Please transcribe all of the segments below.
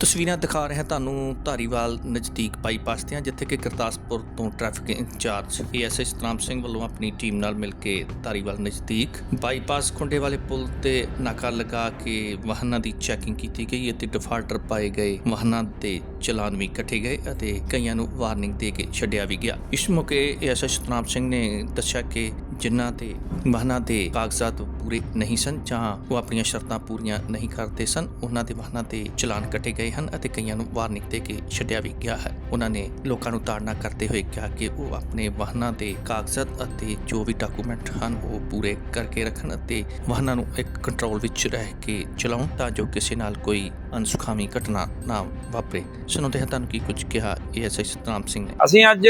ਤਸਵੀਰਾਂ ਦਿਖਾ ਰਿਹਾ ਤੁਹਾਨੂੰ ਧਾਰੀਵਾਲ ਨਜ਼ਦੀਕ ਬਾਈਪਾਸ ਦੀਆਂ, ਜਿੱਥੇ ਕਿ ਗੁਰਦਾਸਪੁਰ ਤੋਂ traffic incharge ASI Satnam Singh ਵੱਲੋਂ ਆਪਣੀ ਟੀਮ ਨਾਲ ਮਿਲ ਕੇ ਧਾਰੀਵਾਲ ਨਜ਼ਦੀਕ ਬਾਈਪਾਸ ਖੁੰਡੇ ਵਾਲੇ ਪੁਲ ਤੇ ਨਾਕਾ ਲਗਾ ਕੇ ਵਾਹਨਾਂ ਦੀ ਚੈਕਿੰਗ ਕੀਤੀ ਗਈ ਅਤੇ ਡਿਫਾਲਟਰ ਪਾਏ ਗਏ ਵਾਹਨਾਂ ਦੇ ਚਲਾਨ ਵੀ ਕੱਟੇ ਗਏ ਅਤੇ ਕਈਆਂ ਨੂੰ ਵਾਰਨਿੰਗ ਦੇ ਕੇ ਛੱਡਿਆ ਵੀ ਗਿਆ। ਇਸ ਮੌਕੇ ਏਐਸਆਈ ਸਤਨਾਮ ਸਿੰਘ ਨੇ ਦੱਸਿਆ ਕਿ ਜਿਨ੍ਹਾਂ ਤੇ ਵਾਹਨਾਂ ਦੇ ਕਾਗਜ਼ਾਤ ਪੂਰੇ ਨਹੀਂ ਸਨ ਜਾਂ ਉਹ ਆਪਣੀਆਂ ਸ਼ਰਤਾਂ ਪੂਰੀਆਂ ਨਹੀਂ ਕਰਦੇ ਸਨ, ਉਹਨਾਂ ਦੇ ਵਾਹਨਾਂ ਤੇ ਚਲਾਨ ਕੱਟੇ ਗਏ ਹਨ ਅਤੇ ਕਈਆਂ ਨੂੰ ਵਾਰਨਿੰਗ ਦੇ ਕੇ ਛੱਡਿਆ ਵੀ ਗਿਆ ਹੈ। ਉਹਨਾਂ ਨੇ ਲੋਕਾਂ ਨੂੰ ਤਾੜਨਾ ਕਰਦੇ ਹੋਏ ਕਿਹਾ ਕਿ ਉਹ ਆਪਣੇ ਵਾਹਨਾਂ ਦੇ ਕਾਗਜ਼ਾਤ ਅਤੇ ਜੋ ਵੀ ਡਾਕੂਮੈਂਟ ਹਨ, ਉਹ ਪੂਰੇ ਕਰਕੇ ਰੱਖਣ ਅਤੇ ਵਾਹਨਾਂ ਨੂੰ ਇੱਕ ਕੰਟਰੋਲ ਵਿੱਚ ਰਹਿ ਕੇ ਚਲਾਉਣ ਤਾਂ ਜੋ ਕਿਸੇ ਨਾਲ ਕੋਈ ਅਨਸੁਖਾਵੀ ਘਟਨਾ ਨਾ ਵਾਪਰੇ। ਸੁਣਾਉਂਦੇ ਹਾਂ ਤੁਹਾਨੂੰ ਕੀ ਕੁਝ ਕਿਹਾ ਏਐਸਆਈ ਸਤਨਾਮ ਸਿੰਘ ਨੇ। ਅਸੀਂ ਅੱਜ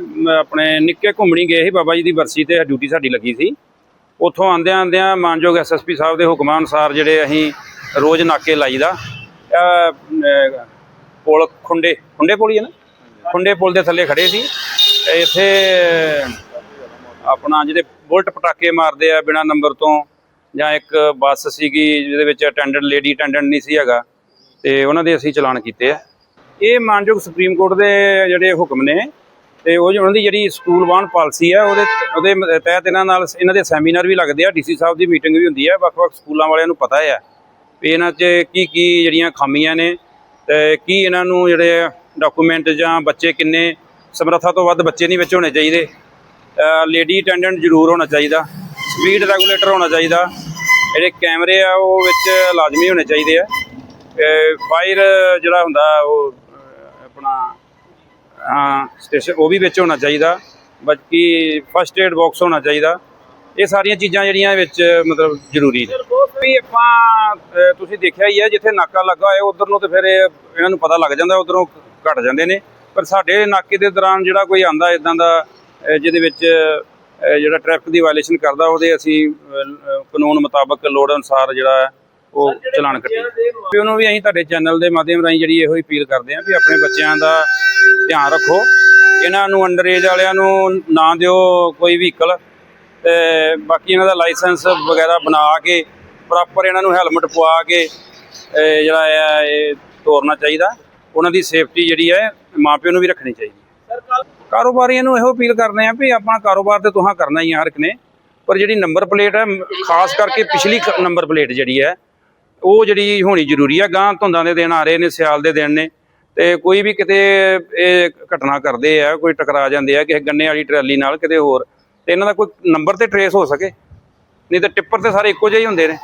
ਮ, ਆਪਣੇ ਨਿੱਕੇ ਘੁੰਮਣੀ ਗਏ ਸੀ ਬਾਬਾ ਜੀ ਦੀ ਬਰਸੀ ਤੇ ਡਿਊਟੀ ਸਾਡੀ ਲੱਗੀ ਸੀ। ਉੱਥੋਂ ਆਂਦਿਆਂ ਆਂਦਿਆਂ ਮਾਨਯੋਗ ਐਸਐਸਪੀ ਸਾਹਿਬ ਦੇ ਹੁਕਮਾਂ ਅਨੁਸਾਰ ਜਿਹੜੇ ਅਸੀਂ ਰੋਜ਼ ਨਾਕੇ ਲਾਈਦਾ। ਅਹ, ਅਹ, ਪੁਲ ਖੁੰਡੇ ਖੁੰਡੇ ਪੁਲ ਹੀ ਹੈ ਨਾ? ਖੁੰਡੇ ਪੁਲ ਦੇ ਥੱਲੇ ਖੜੇ ਸੀ। ਤੇ ਇੱਥੇ ਆਪਣਾ ਜਿਹੜੇ ਬੁਲਟ ਪਟਾਕੇ ਮਾਰਦੇ ਆ ਬਿਨਾ ਨੰਬਰ ਤੋਂ ਜਾਂ ਇੱਕ ਬੱਸ ਸੀਗੀ ਜਿਹਦੇ ਵਿੱਚ ਅਟੈਂਡੈਂਟ ਲੇਡੀ ਅਟੈਂਡੈਂਟ ਨਹੀਂ ਸੀ ਹੈਗਾ, ਤੇ ਉਹਨਾਂ ਦੇ ਅਸੀਂ ਚਲਾਨ ਕੀਤੇ ਆ। ਇਹ ਮਾਨਯੋਗ ਸੁਪਰੀਮ ਕੋਰਟ ਦੇ ਜਿਹੜੇ ਹੁਕਮ ਨੇ, ਤੇ ਉਹ ਉਹਨਾਂ ਦੀ ਜਿਹੜੀ ਸਕੂਲ ਵਾਹਨ ਪਾਲਿਸੀ ਹੈ ਉਹਦੇ ਉਹਦੇ ਤਹਿਤ ਇਹਨਾਂ ਨਾਲ ਇਹਨਾਂ ਦੇ ਸੈਮੀਨਾਰ ਵੀ ਲੱਗਦੇ ਆ ਡੀਸੀ ਸਾਹਿਬ ਦੀ ਮੀਟਿੰਗ ਵੀ ਹੁੰਦੀ ਹੈ ਵੱਖ-ਵੱਖ ਸਕੂਲਾਂ ਵਾਲਿਆਂ ਨੂੰ ਪਤਾ ਹੈ ਵੀ ਇਹਨਾਂ 'ਚ ਕੀ ਕੀ ਜਿਹੜੀਆਂ ਖਾਮੀਆਂ ਨੇ, ਤੇ ਕੀ ਇਹਨਾਂ ਨੂੰ ਜਿਹੜੇ ਡਾਕੂਮੈਂਟ ਜਾਂ ਬੱਚੇ ਕਿੰਨੇ ਸਮਰੱਥਾ ਤੋਂ ਵੱਧ ਬੱਚੇ ਨਹੀਂ ਵਿੱਚ ਹੋਣੇ ਚਾਹੀਦੇ। ਲੇਡੀ ਅਟੈਂਡੈਂਟ ਜ਼ਰੂਰ ਹੋਣਾ ਚਾਹੀਦਾ। ਸਪੀਡ ਰੈਗੂਲੇਟਰ ਹੋਣਾ ਚਾਹੀਦਾ। ਜਿਹੜੇ ਕੈਮਰੇ ਆ, ਉਹ ਵਿੱਚ ਲਾਜ਼ਮੀ ਹੋਣੇ ਚਾਹੀਦੇ ਆ। ਫਾਇਰ ਜਿਹੜਾ ਹੁੰਦਾ, ਉਹ ਆਪਣਾ, ਹਾਂ, ਸਟੇਸ਼ਨ, ਉਹ ਵੀ ਵਿੱਚ ਹੋਣਾ ਚਾਹੀਦਾ। ਬਾਕੀ ਫਸਟ ਏਡ ਬਾਕਸ ਹੋਣਾ ਚਾਹੀਦਾ। ਇਹ ਸਾਰੀਆਂ ਚੀਜ਼ਾਂ ਜਿਹੜੀਆਂ ਵਿੱਚ ਮਤਲਬ ਜ਼ਰੂਰੀ ਨੇ। ਵੀ ਆਪਾਂ ਤੁਸੀਂ ਦੇਖਿਆ ਹੀ ਹੈ ਜਿੱਥੇ ਨਾਕਾ ਲੱਗਾ ਹੋਇਆ, ਉਧਰ ਨੂੰ ਤੇ ਫਿਰ ਇਹਨਾਂ ਨੂੰ ਪਤਾ ਲੱਗ ਜਾਂਦਾ, ਉਧਰੋਂ ਘਟ ਜਾਂਦੇ ਨੇ। ਪਰ ਸਾਡੇ ਨਾਕੇ ਦੇ ਦੌਰਾਨ ਜਿਹੜਾ ਕੋਈ ਆਂਦਾ ਇਦਾਂ ਦਾ ਜਿਹਦੇ ਵਿੱਚ ਜਿਹੜਾ ਟ੍ਰੈਫਿਕ ਦੀ ਵਾਇਲੇਸ਼ਨ ਕਰਦਾ ਉਹਦੇ ਅਸੀਂ ਕਾਨੂੰਨ ਮੁਤਾਬਕ ਲੋੜ ਅਨੁਸਾਰ ਜਿਹੜਾ ਉਹ ਚਲਾਨ ਕੱਟੇ ਵੀ ਉਹਨੂੰ ਵੀ ਅਸੀਂ ਤੁਹਾਡੇ ਚੈਨਲ ਦੇ ਮਾਧਿਅਮ ਰਾਹੀਂ ਜਿਹੜੀ ਇਹੋ ਹੀ ਅਪੀਲ ਕਰਦੇ ਹਾਂ ਵੀ ਆਪਣੇ ਬੱਚਿਆਂ ਦਾ ਧਿਆਨ ਰੱਖੋ। ਇਹਨਾਂ ਨੂੰ ਅੰਡਰ ਏਜ ਵਾਲਿਆਂ ਨੂੰ ਨਾ ਦਿਓ ਕੋਈ ਵਹੀਕਲ ਤੇ ਬਾਕੀ ਇਹਨਾਂ ਦਾ ਲਾਇਸੈਂਸ ਵਗੈਰਾ ਬਣਾ ਕੇ ਪ੍ਰੋਪਰ ਇਹਨਾਂ ਨੂੰ ਹੈਲਮਟ ਪਵਾ ਕੇ ਜਿਹੜਾ ਹੈ ਇਹ ਤੋਰਨਾ ਚਾਹੀਦਾ। ਉਹਨਾਂ ਦੀ ਸੇਫਟੀ ਜਿਹੜੀ ਹੈ ਮਾਪਿਆਂ ਨੂੰ ਵੀ ਰੱਖਣੀ ਚਾਹੀਦੀ ਕਾਰੋਬਾਰੀਆਂ ਨੂੰ ਇਹੋ ਅਪੀਲ ਕਰਦੇ ਆ ਵੀ ਆਪਣਾ ਕਾਰੋਬਾਰ ਤੇ ਤੁਹਾਂ ਕਰਨਾ ਹੀ ਆ ਹਰ ਇੱਕ ਨੇ। ਪਰ ਜਿਹੜੀ ਨੰਬਰ ਪਲੇਟ ਹੈ, ਖਾਸ ਕਰਕੇ ਪਿਛਲੀ ਨੰਬਰ ਪਲੇਟ ਜਿਹੜੀ ਹੈ, ਉਹ ਜਿਹੜੀ ਹੋਣੀ ਜ਼ਰੂਰੀ ਹੈ ਗਾਂ ਧੁੰਦਾਂ ਦੇ ਦਿਨ ਆ ਰਹੇ ਨੇ, ਸਿਆਲ ਦੇ ਦਿਨ ਨੇ। ਤੇ ਕੋਈ ਵੀ ਕਿਤੇ ਇਹ ਘਟਨਾ ਕਰਦੇ ਆ, ਕੋਈ ਟਕਰਾ ਜਾਂਦੇ ਆ, ਕਿਸੇ ਗੰਨੇ ਵਾਲੀ ਟਰਾਲੀ ਨਾਲ ਕਿਤੇ ਹੋਰ, ਤੇ ਇਹਨਾਂ ਦਾ ਕੋਈ ਨੰਬਰ ਤੇ ਟਰੇਸ ਹੋ ਸਕੇ। ਨਹੀਂ ਤਾਂ ਟਿੱਪਰ ਤੇ ਸਾਰੇ ਇੱਕੋ ਜਿਹੇ ਹੀ ਹੁੰਦੇ ਨੇ।